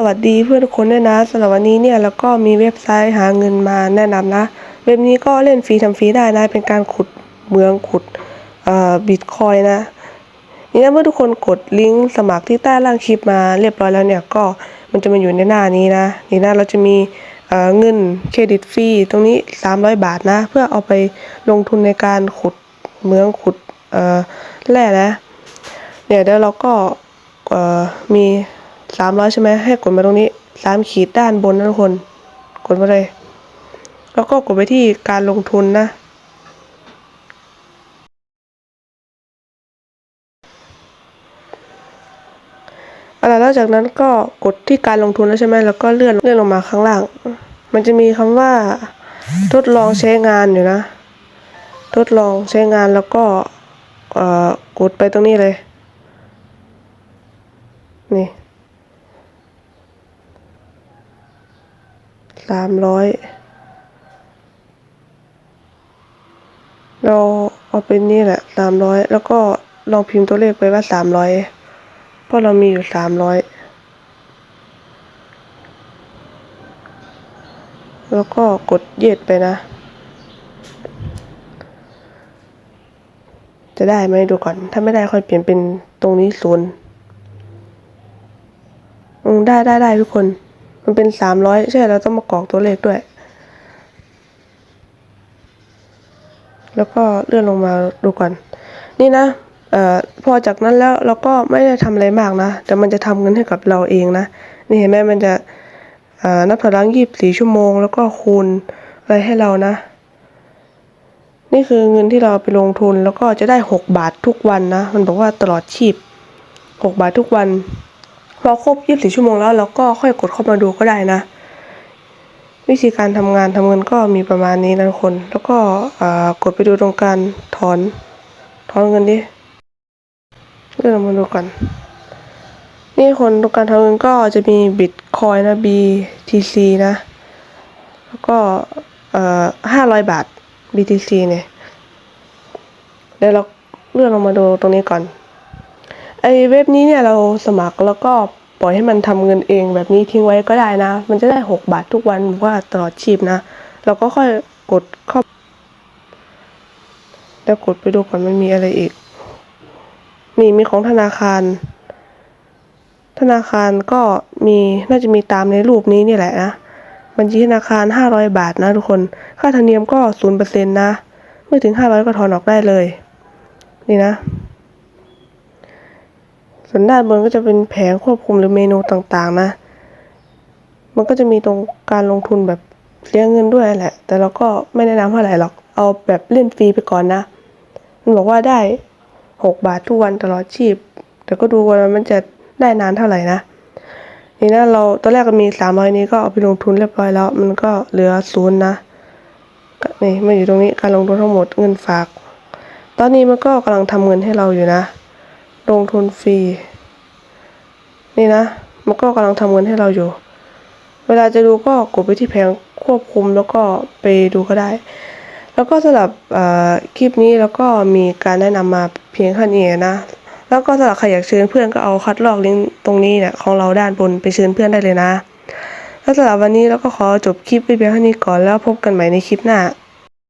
สวัสดีเพื่อนทุกคนด้วยนะสำหรับวันนี้เนี่ยแล้วก็มีเว็บไซต์หาเงินมาแนะนำนะ เว็บนี้ก็เล่นฟรีทำฟรีได้นะ เป็นการขุดเมืองขุดเอ่อบิตคอยนะ นี่นะเมื่อทุกคนกดลิงก์สมัครที่ใต้ล่างคลิปมาเรียบร้อยแล้วเนี่ยก็มันจะมาอยู่ในหน้านี้นะ นี่นะเราจะมีเอ่อเงินเครดิตฟรีตรงนี้ 300 บาทนะ เพื่อเอาไปลงทุนในการขุดเมืองขุดเอ่อแร่นะเนี่ยเดี๋ยวเราก็เอ่อมี สามร้อยใช่ไหมให้กดมาตรงนี้สามขีดด้านบนนะทุกคน กดมาเลย แล้วก็กดไปที่การลงทุนนะอะไรแล้วจากนั้นก็กดที่การลงทุนแล้วใช่ไหมแล้วก็เลื่อนเลื่อนลงมาข้างล่าง มันจะมีคำว่า ทดลองใช้งานอยู่นะ ทดลองใช้งานแล้วก็กดไปตรงนี้เลย นี่ สามร้อยเราเอาเป็นนี่แหละสามร้อยแล้วก็ลองพิมพ์ตัวเลขไปว่าสามร้อยเพราะเรามีอยู่สามร้อยแล้วก็กดเย็ดไปนะ จะได้ไหมดูก่อน ถ้าไม่ได้ค่อยเปลี่ยนเป็นตรงนี้ศูนย์อืมได้ได้ได้ทุกคน มันเป็นสามร้อยใช่เราต้องมากรอกตัวเลขด้วย แล้วก็เลื่อนลงมาดูก่อน นี่นะเอ่อพอจากนั้นแล้วเราก็ไม่ได้ทำอะไรมากนะ แต่มันจะทำเงินให้กับเราเองนะ นี่เห็นไหมมันจะเอ่อนับถอยหลังยี่สิบสี่ชั่วโมง แล้วก็คูณอะไรให้เรานะ นี่คือเงินที่เราไปลงทุนแล้วก็จะได้หกบาททุกวันนะ มันบอกว่าตลอดชีพหกบาททุกวัน พอครบ 24 ชั่วโมงแล้วเราก็ค่อยกดเข้ามาดูก็ได้นะ วิธีการทำงานทำเงินก็มีประมาณนี้นะทุกคน แล้วก็กดไปดูตรงการถอนถอนเงินดิเลื่อนมาดูกันนี่คนตรงการทำเงินก็จะมีบิตคอยนะ BTC นะ แล้วก็เอ่อ500บาท BTC เนี่ยเดี๋ยวเราเลื่อนลงมาดูตรงนี้ก่อน ไอเว็บนี้เนี่ยเราสมัครแล้วก็ปล่อยให้มันทำเงินเองแบบนี้ทิ้งไว้ก็ได้นะ มันจะได้หกบาททุกวันว่าตลอดชีพนะ เราก็ค่อยกดเข้า แล้วกดไปดูก่อนมันมีอะไรอีก นี่มีของธนาคาร ธนาคารก็มีน่าจะมีตามในรูปนี้นี่แหละนะ บัญชีธนาคารห้าร้อยบาทนะทุกคน ค่าธรรมเนียมก็ศูนย์เปอร์เซ็นต์นะเมื่อถึงห้าร้อยก็ถอนออกได้เลย นี่นะ ส่วนด้านบนก็จะเป็นแผงควบคุมหรือเมนูต่างๆนะ มันก็จะมีตรงการลงทุนแบบเสียเงินด้วยแหละ แต่เราก็ไม่แนะนำเท่าไหร่หรอก เอาแบบเล่นฟรีไปก่อนนะ มันบอกว่าได้หกบาททุกวันตลอดชีพ แต่ก็ดูว่ามันจะได้นานเท่าไหร่นะ นี่นะเราตอนแรกก็มีสามร้อยนี้ก็เอาไปลงทุนเรียบร้อยแล้ว มันก็เหลือศูนย์นะนี่มาอยู่ตรงนี้การลงทุนทั้งหมดเงินฝาก ตอนนี้มันก็กำลังทำเงินให้เราอยู่นะ ลงทุนฟรี นี่นะ มันก็กำลังทำเงินให้เราอยู่ เวลาจะดูก็กดไปที่แผงควบคุมแล้วก็ไปดูก็ได้ แล้วก็สำหรับคลิปนี้แล้วก็มีการแนะนำมาเพียงแค่นี้นะ แล้วก็สำหรับใครอยากเชิญเพื่อนก็เอาคัดลอกลิงก์ตรงนี้เนี่ยของเราด้านบนไปเชิญเพื่อนได้เลยนะ แล้วสำหรับวันนี้เราก็ขอจบคลิปไปเพียงเท่านี้ก่อนแล้วพบกันใหม่ในคลิปหน้า